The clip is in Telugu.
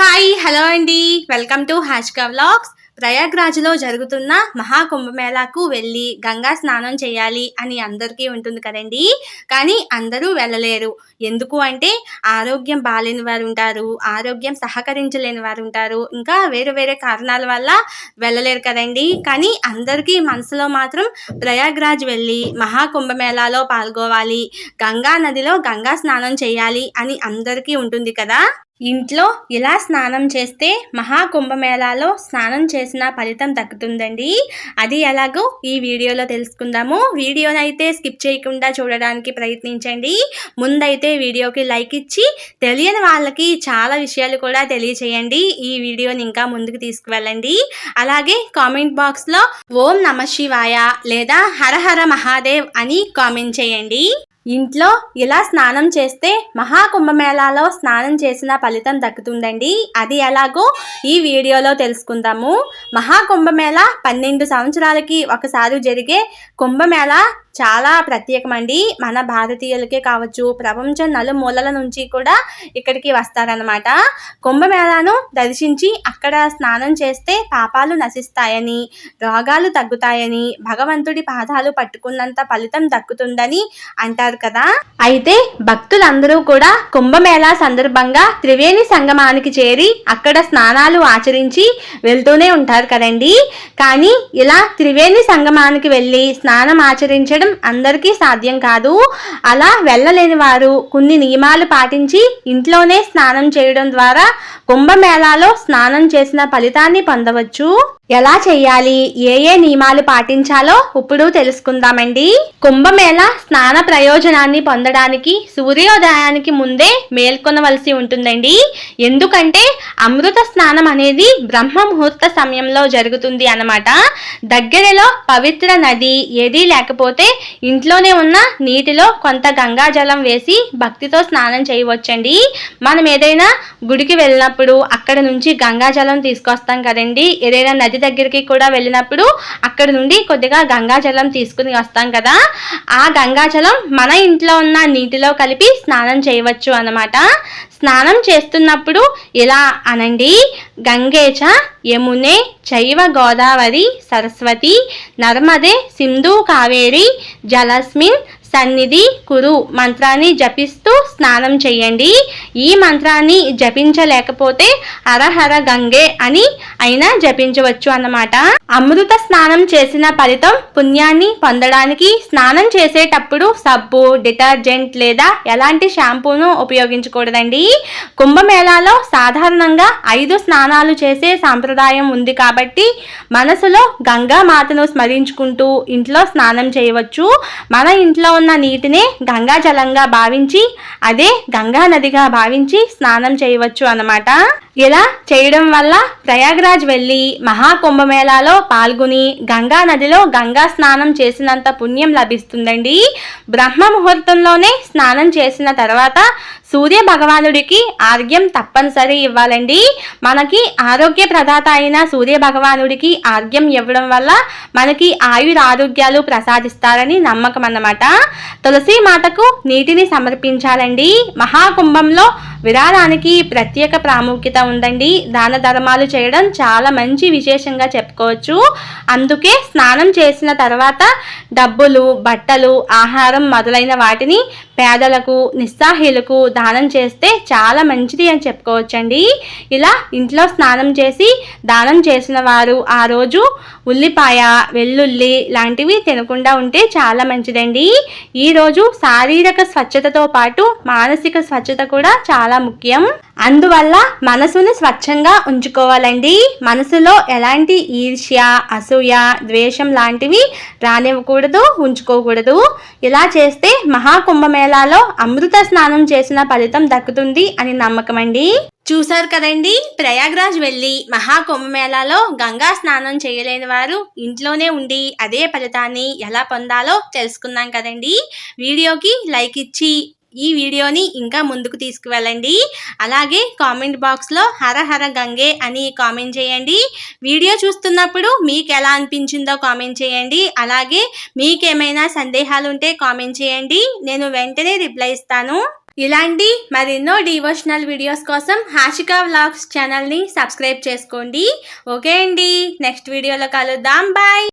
హాయ్ హలో అండి. Welcome to Hashka vlogs. ప్రయాగ్రాజ్లో జరుగుతున్న మహాకుంభమేళాకు వెళ్ళి గంగా స్నానం చేయాలి అని అందరికీ ఉంటుంది కదండి. కానీ అందరూ వెళ్ళలేరు. ఎందుకు అంటే ఆరోగ్యం బాలేని వారు ఉంటారు ఆరోగ్యం సహకరించలేని వారు ఉంటారు. ఇంకా వేరే వేరే కారణాల వల్ల వెళ్ళలేరు కదండి. కానీ అందరికీ మనసులో మాత్రం ప్రయాగ్రాజ్ వెళ్ళి మహాకుంభమేళాలో పాల్గొవాలి గంగా నదిలో గంగా స్నానం చేయాలి అని అందరికీ ఉంటుంది కదా. ఇంట్లో ఇలా స్నానం చేస్తే మహాకుంభమేళాలో స్నానం చేసిన ఫలితం దక్కుతుందండి అది ఎలాగో ఈ వీడియోలో తెలుసుకుందాము. వీడియోనైతే స్కిప్ చేయకుండా చూడడానికి ప్రయత్నించండి. ముందైతే వీడియోకి లైక్ ఇచ్చి తెలియని వాళ్ళకి చాలా విషయాలు కూడా తెలియచేయండి. ఈ వీడియోని ఇంకా ముందుకు తీసుకువెళ్ళండి. అలాగే కామెంట్ బాక్స్లో ఓం నమ శివాయ లేదా హరహర మహాదేవ్ అని కామెంట్ చేయండి. ఇంట్లో ఇలా స్నానం చేస్తే మహాకుంభమేళాలో స్నానం చేసిన ఫలితం దక్కుతుందండి. అది ఎలాగో ఈ వీడియోలో తెలుసుకుందాము. మహాకుంభమేళ పన్నెండు సంవత్సరాలకి ఒకసారి జరిగే కుంభమేళ చాలా ప్రత్యేకమండి. మన భారతీయులకే కావచ్చు ప్రపంచం నలుమూలల నుంచి కూడా ఇక్కడికి వస్తారనమాట కుంభమేళాను దర్శించి అక్కడ స్నానం చేస్తే పాపాలు నశిస్తాయని రోగాలు తగ్గుతాయని భగవంతుడి పాదాలు పట్టుకున్నంత ఫలితం దక్కుతుందని అంటారు కదా. అయితే భక్తులందరూ కూడా కుంభమేళా సందర్భంగా త్రివేణి సంగమానికి చేరి అక్కడ స్నానాలు ఆచరించి వెళ్తూనే ఉంటారు కదండి. కానీ ఇలా త్రివేణి సంగమానికి వెళ్ళి స్నానం ఆచరించడం అందరికీ సాధ్యం కాదు. అలా వెళ్ళలేని వారు కొన్ని నియమాలు పాటించి ఇంట్లోనే స్నానం చేయడం ద్వారా కుంభమేళాలో స్నానం చేసిన ఫలితాన్ని పొందవచ్చు. ఎలా చేయాలి? ఏ ఏ నియమాలు పాటించాలో ఇప్పుడు తెలుసుకుందామండి. కుంభమేళ స్నాన ప్రయోజనాన్ని పొందడానికి సూర్యోదయానికి ముందే మేల్కొనవలసి ఉంటుందండి. ఎందుకంటే అమృత స్నానం అనేది బ్రహ్మ ముహూర్త సమయంలో జరుగుతుంది అన్నమాట. దగ్గరలో పవిత్ర నది ఏదీ లేకపోతే ఇంట్లోనే ఉన్న నీటిలో కొంత గంగాజలం వేసి భక్తితో స్నానం చేయవచ్చండి. మనం ఏదైనా గుడికి వెళ్ళినప్పుడు అక్కడ నుంచి గంగాజలం తీసుకొస్తాం కదండి. ఏదైనా నది దగ్గరికి కూడా వెళ్ళినప్పుడు అక్కడ నుండి కొద్దిగా గంగాజలం తీసుకుని వస్తాం కదా. ఆ గంగాజలం మన ఇంట్లో ఉన్న నీటిలో కలిపి స్నానం చేయవచ్చు అన్నమాట. స్నానం చేస్తున్నప్పుడు ఇలా అనండి? గంగేచ యమునే చైవ గోదావరి సరస్వతి నర్మదే సింధు కావేరి జలస్మిన్ సన్నిధి కురు మంత్రాన్ని జపిస్తూ స్నానం చేయండి. ఈ మంత్రాన్ని జపించలేకపోతే హరహర గంగే అని అయినా జపించవచ్చు అన్నమాట. అమృత స్నానం చేసిన ఫలితం పుణ్యాన్ని పొందడానికి స్నానం చేసేటప్పుడు సబ్బు డిటర్జెంట్ లేదా ఎలాంటి షాంపూను ఉపయోగించకూడదండి. కుంభమేళాలో సాధారణంగా ఐదు స్నానాలు చేసే సాంప్రదాయం ఉంది కాబట్టి మనసులో గంగా మాతను స్మరించుకుంటూ ఇంట్లో స్నానం చేయవచ్చు. మన ఇంట్లో ఉన్న నీటినే గంగా జలంగా భావించి అదే గంగా నదిగా భావించి స్నానం చేయవచ్చు అన్నమాట. ఇలా చేయడం వల్ల ప్రయాగ్రాజ్ వెళ్ళి మహాకుంభమేళాలో పాల్గొని గంగా నదిలో గంగా స్నానం చేసినంత పుణ్యం లభిస్తుందండి. బ్రహ్మ ముహూర్తంలోనే స్నానం చేసిన తర్వాత సూర్య భగవానుడికి ఆర్ఘ్యం తప్పనిసరి ఇవ్వాలండి. మనకి ఆరోగ్య ప్రదాత అయిన సూర్య భగవానుడికి ఆర్ఘ్యం ఇవ్వడం వల్ల మనకి ఆయుర ఆరోగ్యాలు ప్రసాదిస్తారని నమ్మకం అన్నమాట. తులసి మాతకు నీటిని సమర్పించాలండి. మహాకుంభంలో విరాళానికి ప్రత్యేక ప్రాముఖ్యత ఉందండి దాన ధర్మాలు చేయడం చాలా మంచి విశేషంగా చెప్పుకోవచ్చు. అందుకే స్నానం చేసిన తర్వాత డబ్బులు బట్టలు ఆహారం మొదలైన వాటిని పేదలకు నిస్సాహీలకు దానం చేస్తే చాలా మంచిది అని చెప్పుకోవచ్చండి. ఇలా ఇంట్లో స్నానం చేసి దానం చేసిన వారు ఆ రోజు ఉల్లిపాయ వెల్లుల్లి లాంటివి తినకుండా ఉంటే చాలా మంచిదండి. ఈరోజు శారీరక స్వచ్ఛతతో పాటు మానసిక స్వచ్ఛత కూడా చాలా ముఖ్యం. అందువల్ల మనసును స్వచ్ఛంగా ఉంచుకోవాలండి. మనసులో ఎలాంటి ఈర్ష్య అసూయ ద్వేషం లాంటివి రానివ్వకూడదు ఉంచుకోకూడదు. ఇలా చేస్తే మహాకుంభమేళాలో అమృత స్నానం చేసిన ఫలితం దక్కుతుంది అని నమ్మకం అండి. చూశారు కదండి? ప్రయాగ్రాజ్ వెళ్ళి మహాకుంభమేళాలో గంగా స్నానం చేయలేని వారు ఇంట్లోనే ఉండి అదే ఫలితాన్ని ఎలా పొందాలో తెలుసుకున్నాం కదండి. వీడియోకి లైక్ ఇచ్చి ఈ వీడియోని ఇంకా ముందుకు తీసుకువెళ్ళండి. అలాగే కామెంట్ బాక్స్లో హర హర గంగే అని కామెంట్ చేయండి. వీడియో చూస్తున్నప్పుడు మీకు ఎలా అనిపించిందో కామెంట్ చేయండి. అలాగే మీకేమైనా సందేహాలు ఉంటే కామెంట్ చేయండి. నేను వెంటనే రిప్లై ఇస్తాను. ఇలాంటి మరెన్నో డివోషనల్ వీడియోస్ కోసం హాషికా వ్లాగ్స్ ఛానల్ని సబ్స్క్రైబ్ చేసుకోండి. ఓకే అండి. నెక్స్ట్ వీడియోలో కలుద్దాం. బాయ్.